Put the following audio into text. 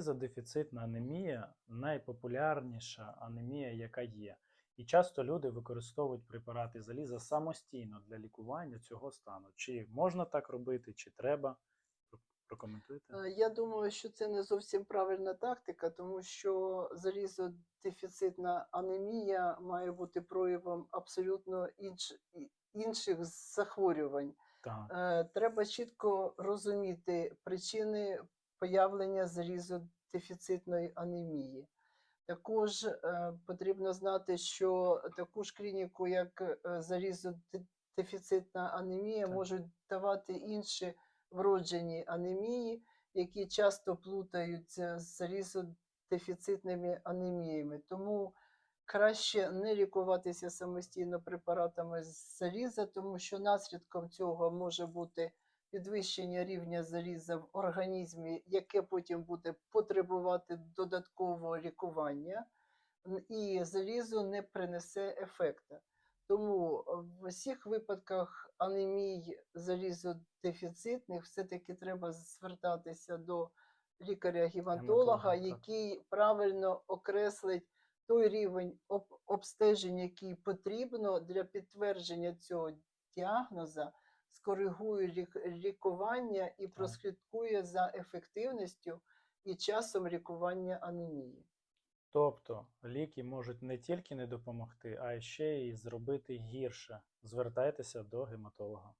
залізодефіцитна анемія найпопулярніша анемія, яка є. І часто люди використовують препарати заліза самостійно для лікування цього стану. Чи можна так робити, чи треба? Прокоментуйте. Е, Я думаю, що це не зовсім правильна тактика, тому що залізодефіцитна анемія має бути проявом абсолютно інш, інших захворювань. Так, Е, Треба чітко розуміти причини появлення залізодефіцитної анемії. Також е, потрібно знати, що таку ж клініку, як е, залізодефіцитна анемія, Так. можуть давати інші вроджені анемії, які часто плутаються з залізодефіцитними анеміями. Тому краще не лікуватися самостійно препаратами з заліза, тому що наслідком цього може бути підвищення рівня заліза в організмі, яке потім буде потребувати додаткового лікування, і залізо не принесе ефекту. Тому в усіх випадках анемій залізодефіцитних все-таки треба звертатися до лікаря-гематолога, який правильно окреслить той рівень обстежень, який потрібно для підтвердження цього діагноза, скоригує лікування і прослідкує за ефективністю і часом лікування анемії. Тобто ліки можуть не тільки не допомогти, а ще й зробити гірше. Звертайтеся до гематолога.